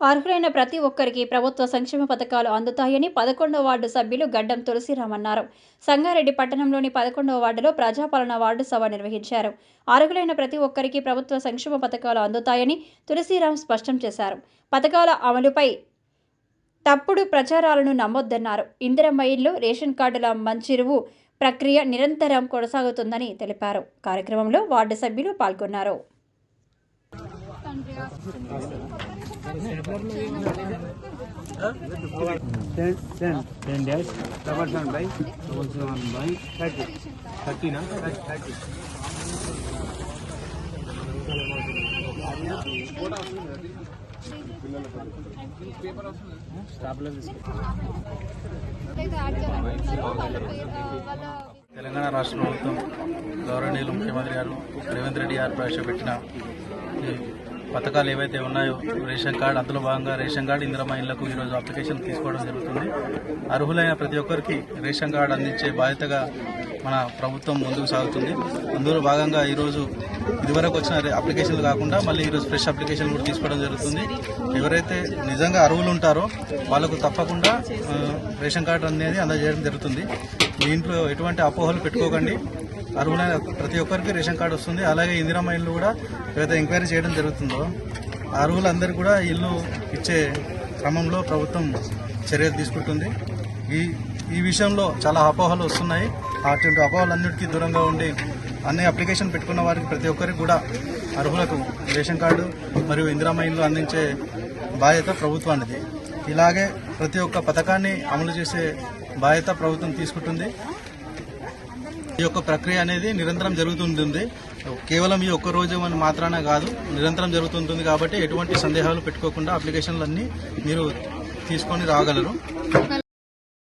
అర్హులైన ప్రతి ఒక్కరికి ప్రభుత్వ సంక్షేమ పథకాలు అందుతాయని పదకొండవ వార్డు సభ్యులు గడ్డం తులసిరామ్ అన్నారు సంగారెడ్డి పట్టణంలోని పదకొండవ వార్డులో ప్రజాపాలన వార్డు సభ నిర్వహించారు. అర్హులైన ప్రతి ఒక్కరికి ప్రభుత్వ సంక్షేమ పథకాలు అందుతాయని తులసిరామ్ స్పష్టం చేశారు. పథకాల అమలుపై తప్పుడు ప్రచారాలను నమ్మొద్దన్నారు. ఇందిరమ్మ ఇల్లు రేషన్ కార్డుల మంచిరువు ప్రక్రియ నిరంతరం కొనసాగుతుందని తెలిపారు. కార్యక్రమంలో వార్డు సభ్యులు పాల్గొన్నారు. By double seven by thirty Telangana రాష్ట్ర ప్రభుత్వం గౌరవనీయులు ముఖ్యమంత్రి గారు రేవంత్ రెడ్డి గారు ప్రవేశపెట్టిన పథకాలు ఏవైతే ఉన్నాయో రేషన్ కార్డు అందులో భాగంగా రేషన్ కార్డు ఇందిరమ్మ ఇళ్ళకు ఈరోజు అప్లికేషన్ తీసుకోవడం జరుగుతుంది. అర్హులైన ప్రతి ఒక్కరికి రేషన్ కార్డు అందించే బాధ్యతగా మన ప్రభుత్వం ముందుకు సాగుతుంది. అందులో భాగంగా ఈరోజు ఇదివరకు వచ్చిన రే- అప్లికేషన్లు కాకుండా మళ్ళీ ఈరోజు ఫ్రెష్ అప్లికేషన్ కూడా తీసుకోవడం జరుగుతుంది. ఎవరైతే నిజంగా అర్హులు ఉంటారో వాళ్ళకు తప్పకుండా రేషన్ కార్డు అనేది అందజేయడం జరుగుతుంది. దీంట్లో ఎటువంటి అపోహలు పెట్టుకోకండి. అర్హులైన ప్రతి ఒక్కరికి రేషన్ కార్డు వస్తుంది. అలాగే ఇందిరమ్మ ఇల్లు కూడా ఏదైతే ఎంక్వైరీ చేయడం జరుగుతుందో అర్హులందరూ కూడా ఇల్లు ఇచ్చే క్రమంలో ప్రభుత్వం చర్యలు తీసుకుంటుంది. ఈ ఈ విషయంలో చాలా అపోహలు వస్తున్నాయి. అటువంటి అపోహలన్నిటికీ దూరంగా ఉండి అన్ని అప్లికేషన్ పెట్టుకున్న వారికి ప్రతి ఒక్కరికి కూడా అర్హులకు రేషన్ కార్డు మరియు ఇందిరామ ఇల్లు అందించే బాధ్యత ప్రభుత్వానిది. ఇలాగే ప్రతి ఒక్క పథకాన్ని అమలు చేసే బాధ్యత ప్రభుత్వం తీసుకుంటుంది. ఈ యొక్క ప్రక్రియ అనేది నిరంతరం జరుగుతుంటుంది. కేవలం ఈ ఒక్క రోజు అని మాత్రాన కాదు నిరంతరం జరుగుతుంటుంది కాబట్టి ఎటువంటి సందేహాలు పెట్టుకోకుండా అప్లికేషన్లన్నీ మీరు తీసుకొని రాగలరు.